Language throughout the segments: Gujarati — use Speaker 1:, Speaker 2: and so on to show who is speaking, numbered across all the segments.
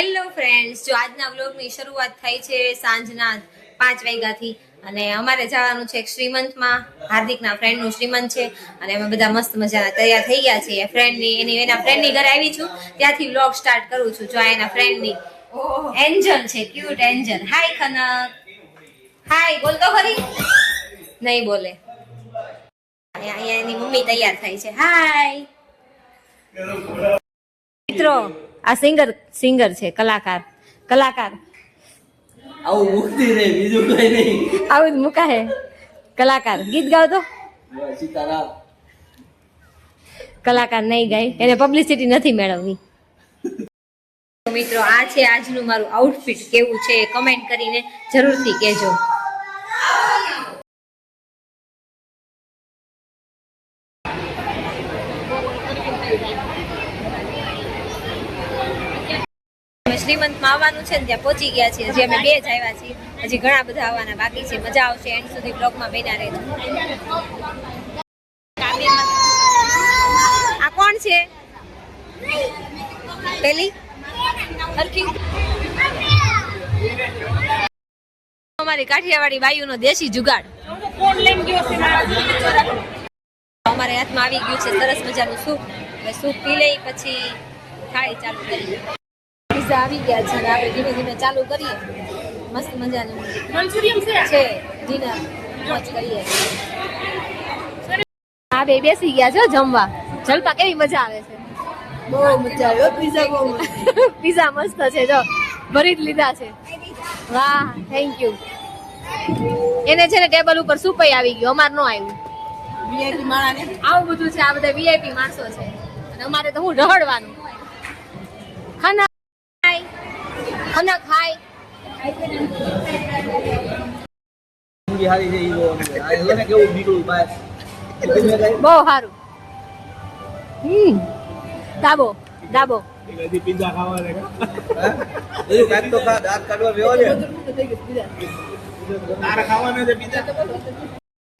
Speaker 1: હેલો ફ્રેન્ડ્સ જો આજના વ્લોગની શરૂઆત થાય છે સાંજના પાંચ વાગ્યાથી અને અમારે જવાનું છે શ્રીમંતમાં. હાર્દિકના ફ્રેન્ડનું શ્રીમંત છે અને અમે બધા મસ્ત મજાના તૈયાર થઈ ગયા છીએ. ફ્રેન્ડની એની, એના ફ્રેન્ડની ઘરે આવી છું. ત્યાંથી વ્લોગ સ્ટાર્ટ કરું છું. જો આ એના ફ્રેન્ડની એન્જલ છે. Cute angel. Hi Khanak. Hi બોલતો ખરી. નહીં બોલે. અહીંયા એની મમ્મી તૈયાર થાય છે. હાય મિત્રો આ સિંગર સિંગર છે કલાકાર કલાકાર.
Speaker 2: આવું મુક્તિ રે બીજું કઈ નહીં.
Speaker 1: આવું જ મુકા હે કલાકાર. ગીત ગાવ તો?
Speaker 2: સીતારામ.
Speaker 1: કલાકાર નહીં ગાય. એને પબ્લિસિટી નથી મેળવવી. મિત્રો આ છે આજનું મારું આઉટફિટ કેવું છે કમેન્ટ કરીને જરૂરથી કહેજો. અમે શ્રીમંતમાં આવવાનું છે ને ત્યાં પહોંચી ગયા છીએ. હજી અમે બે જ આવ્યા છીએ. હજી ઘણા બધા આવવાના બાકી છે. મજા આવશે એન્ડ સુધી બ્લોગમાં બેના રહેજો. આ કોણ છે? પેલી? અમારી કાઠિયાવાડી બાયુનો દેશી જુગાડ. અમારે હાથમાં આવી ગયું છે. સરસ મજાનું સૂપ. સૂપ પી લઈ પછી ખાઈ ચાલુ કરીએ. પીઝા આવી ગયા છે. અને આપણે ધીમે ધીમે ચાલુ કરીએ. મસ્ત મજાનું છે ડિનર મોજ કરીએ. આ બે બેસી ગયા છો જમવા. જલપા કેવી મજા આવે છે.
Speaker 2: બહુ મજા આવ્યો પીઝા બહુ
Speaker 1: પીઝા મસ્ત છે જો. ભરી જ લીધા છે. વાહ થેન્ક યુ એને છે ને ટેબલ ઉપર સુપઈ આવી ગયો. અમાર નો આવ્યું.
Speaker 2: વીઆઈપી માણસ.
Speaker 1: આવું બધું છે આ બધા વીઆઈપી માણસો છે. અને અમારે તો હું રહડવાનું ખાના ખાય ખાના ખાય
Speaker 2: બહુ ને
Speaker 1: સારું. હમ. દાબો દાબો.
Speaker 2: હે? હજી કાંઈક તો ખા દાંત કાઢવા બેહો ને.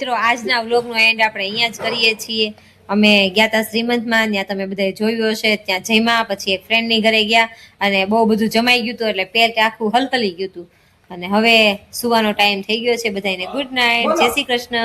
Speaker 1: મિત્રો, આજના વ્લોગનો એન્ડ આપણે અહીંયા જ કરીએ છીએ. અમે ગયા હતા શ્રીમંતમાં, ત્યાં તમે બધા જોયું હશે. ત્યાં જમ્યા, પછી એક ફ્રેન્ડની ઘરે ગયા અને બહુ બધું જમાઈ ગયું હતું એટલે પેટ આખું હલકલી ગયું હતું. અને હવે સુવાનો ટાઈમ થઈ ગયો છે બધાને ગુડ નાઇટ જય શ્રી કૃષ્ણ.